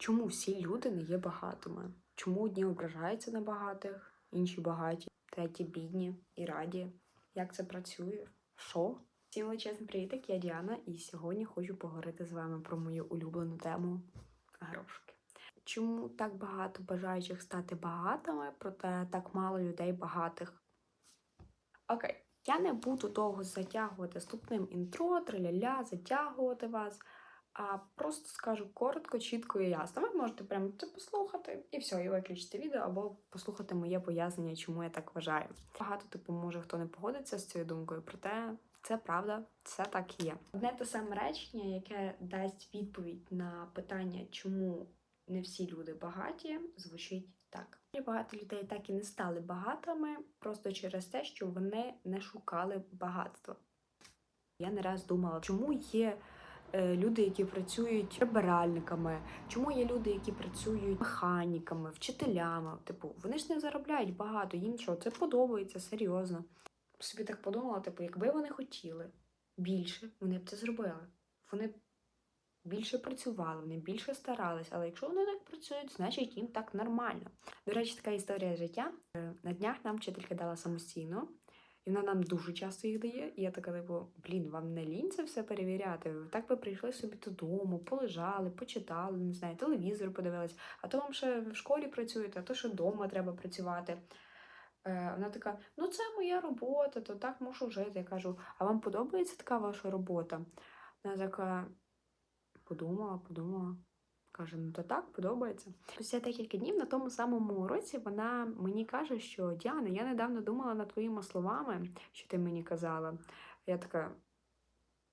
Чому всі люди не є багатими? Чому одні ображаються на багатих, інші багаті, треті бідні і раді? Як це працює? Що? Всім величезний привітик, я Діана, і сьогодні хочу поговорити з вами про мою улюблену тему грошки. Чому так багато бажаючих стати багатими, проте так мало людей багатих? Окей, я не буду довго затягувати ступним інтро, триля-ля, затягувати вас. А просто скажу коротко, чітко і ясно. Ви можете прямо це послухати і все, і виключити відео, або послухати моє пояснення, чому я так вважаю. Багато типу може хто не погодиться з цією думкою, проте це правда, це так і є. Одне те саме речення, яке дасть відповідь на питання, чому не всі люди багаті, звучить так. Багато людей так і не стали багатими просто через те, що вони не шукали багатства. Я не раз думала, чому є люди, які працюють прибиральниками, чому є люди, які працюють механіками, вчителями. Типу, вони ж не заробляють багато, їм що, це подобається серйозно. Собі так подумала, типу, якби вони хотіли більше, вони б це зробили. Вони більше працювали, вони більше старались, але якщо вони так працюють, значить їм так нормально. До речі, така історія життя. Е, На днях нам вчителька дала самостійно, вона нам дуже часто їх дає. І я така, типу, блін, вам не лінь це все перевіряти. Так ви прийшли собі додому, полежали, почитали, не знаю, телевізор подивились, а то вам ще в школі працюєте, а то ще вдома треба працювати. Е, Вона така, ну це моя робота, то так мушу жити. Я кажу, а вам подобається така ваша робота? Вона така подумала, подумала. Каже, ну то так, подобається. Після декілька днів на тому самому уроці вона мені каже, що Діана, я недавно думала над твоїми словами, що ти мені казала. Я така.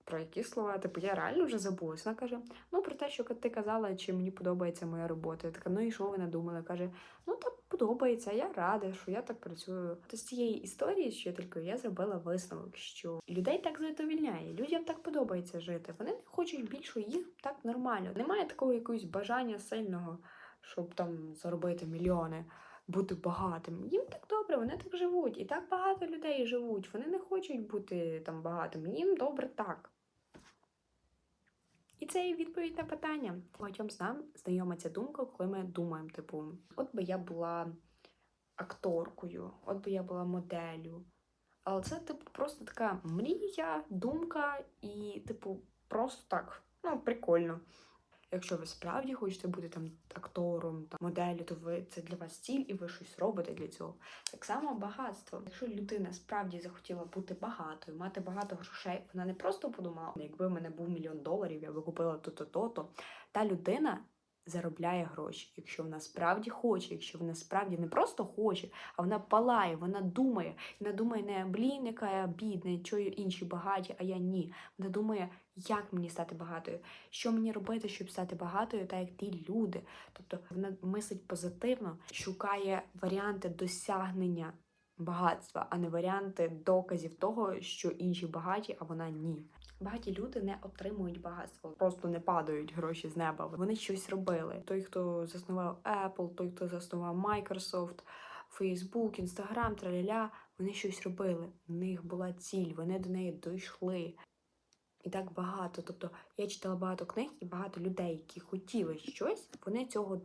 Про які слова? Типу, я реально вже забулась. Вона каже: ну про те, що ти казала, чи мені подобається моя робота. Я така, ну і що ви надумали? Каже, ну так подобається, я рада, що я так працюю. То з цієї історії з вчителькою я зробила висновок, що людей так задовільняє, людям так подобається жити. Вони не хочуть більше, їм так нормально. Немає такого якогось бажання сильного, щоб там заробити мільйони. Бути багатим. Їм так добре, вони так живуть. І так багато людей живуть. Вони не хочуть бути там багатими. Їм добре так. І це і відповідь на питання. Багатьом з нам знайома ця думка, коли ми думаємо, типу, от би я була акторкою, от би я була моделлю. Але це, типу, просто така мрія, думка і, типу, просто так, ну, прикольно. Якщо ви справді хочете бути там актором, там, моделлю, то ви це для вас ціль, і ви щось робите для цього. Так само багатство. Якщо людина справді захотіла бути багатою, мати багато грошей, вона не просто подумала, якби в мене був мільйон доларів, я би купила то-то, то-то. Та людина заробляє гроші, якщо вона справді хоче, якщо вона справді не просто хоче, а вона палає, вона думає. Вона думає не блін, яка я бідна, чого інші багаті, а я ні. Вона думає, як мені стати багатою, що мені робити, щоб стати багатою, так як ті люди. Тобто вона мислить позитивно, шукає варіанти досягнення багатства, а не варіанти доказів того, що інші багаті, а вона ні. Багаті люди не отримують багатство, просто не падають гроші з неба. Вони щось робили. Той, хто заснував Apple, той, хто заснував Microsoft, Facebook, Instagram, траля, вони щось робили. В них була ціль, вони до неї дійшли. І так багато. Тобто я читала багато книг і багато людей, які хотіли щось, вони цього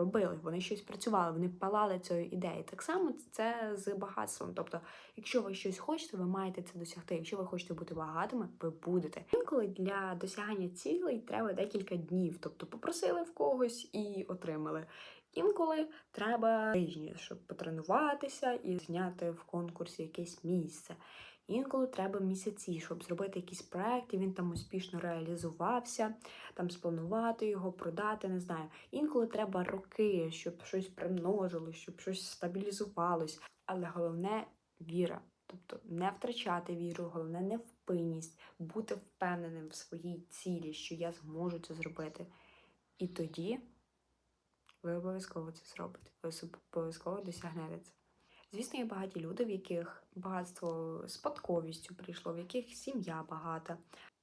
робили, вони щось працювали, вони палали цією ідеєю. Так само це з багатством. Тобто, якщо ви щось хочете, ви маєте це досягти. Якщо ви хочете бути багатими, ви будете. Інколи для досягання цілей треба декілька днів. Тобто попросили в когось і отримали. Інколи треба тижні, щоб потренуватися і зняти в конкурсі якесь місце. Інколи треба місяці, щоб зробити якийсь проект, і він там успішно реалізувався, там спланувати його, продати, не знаю. Інколи треба роки, щоб щось примножилось, щоб щось стабілізувалось. Але головне віра. Тобто не втрачати віру, головне невпинність, бути впевненим в своїй цілі, що я зможу це зробити. І тоді ви обов'язково це зробите. Ви обов'язково досягнете це. Звісно, є багаті люди, в яких багатство спадковістю прийшло, в яких сім'я багата.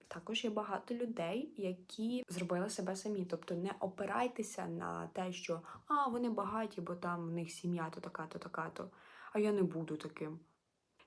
Також є багато людей, які зробили себе самі. Тобто не опирайтеся на те, що а, вони багаті, бо там в них сім'я то така, то така, то а я не буду таким.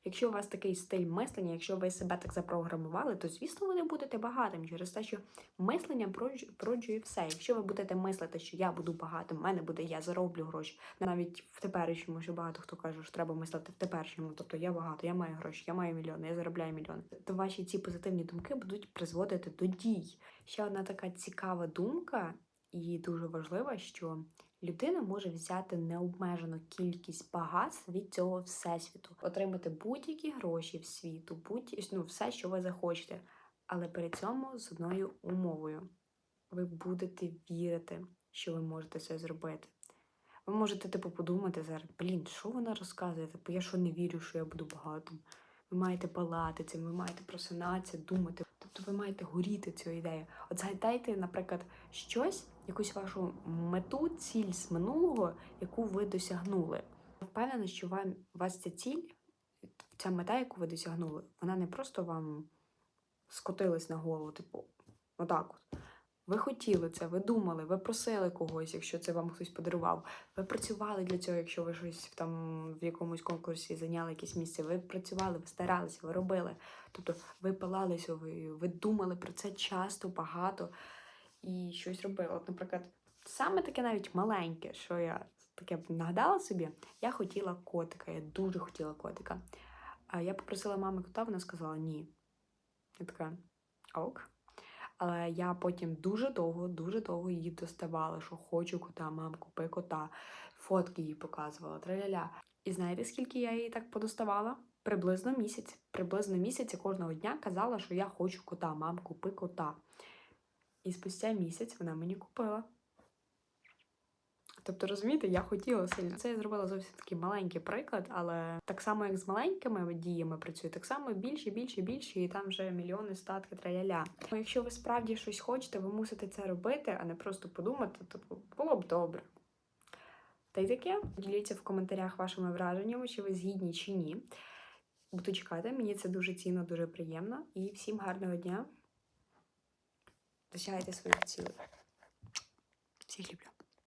Якщо у вас такий стиль мислення, якщо ви себе так запрограмували, то звісно ви не будете багатим через те, що мислення породжує все. Якщо ви будете мислити, що я буду багатим, в мене буде, я зароблю гроші. Навіть в теперішньому, що багато хто каже, що треба мислити в теперішньому. Тобто я багато, я маю гроші, я маю мільйони, я заробляю мільйони. То ваші ці позитивні думки будуть призводити до дій. Ще одна така цікава думка, і дуже важлива, що людина може взяти необмежену кількість багатств від цього всесвіту, отримати будь-які гроші в світу, будь ну, все, що ви захочете. Але при цьому з одною умовою ви будете вірити, що ви можете це зробити. Ви можете типу подумати зараз, блін, що вона розказує? Типу, я що не вірю, що я буду багатим. Ви маєте палати цим, ви маєте просинатися, думати. Тобто ви маєте горіти цю ідею. От згадайте, наприклад, щось, якусь вашу мету, ціль з минулого, яку ви досягнули. Впевнена, що вам вас ця ціль, ця мета, яку ви досягнули, вона не просто вам скотилась на голову, типу, отак от. Ви хотіли це, ви думали, ви просили когось, якщо це вам хтось подарував. Ви працювали для цього, якщо ви щось там в якомусь конкурсі зайняли якесь місце. Ви працювали, ви старалися, ви робили. Тобто ви палалися, ви, ви думали про це часто, багато і щось робили. От, наприклад, саме таке навіть маленьке, що я таке нагадала собі, я хотіла котика, я дуже хотіла котика. А я попросила мами кота, вона сказала ні. Я така ок. Але я потім дуже довго, дуже довго її доставала, що хочу кота, мам, купи кота. Фотки їй показувала, траляля. І знаєте, скільки я її так подоставала? Приблизно місяць. Приблизно місяць кожного дня казала, що я хочу кота, мам, купи кота. І спустя місяць вона мені купила. Тобто, розумієте, я хотіла сильно. Це я зробила зовсім такий маленький приклад, але так само, як з маленькими діями працює, так само більше, більше, більше, і там вже мільйони статки траляля. Ну, Якщо ви справді щось хочете, ви мусите це робити, а не просто подумати, то було б добре. Та й таке. Діліться в коментарях вашими враженнями, чи ви згідні чи ні. Буду чекати, мені це дуже цінно, дуже приємно. І всім гарного дня. Досягайте своїх цілей. Всіх люблю.